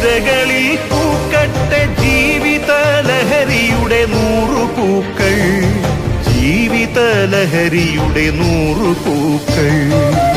സിരകളിൽ പൂക്കട്ടെ ജീവിത ലഹരിയുടെ നൂറു പൂക്കൾ. ജീവിത ലഹരിയുടെ നൂറു പൂക്കൾ.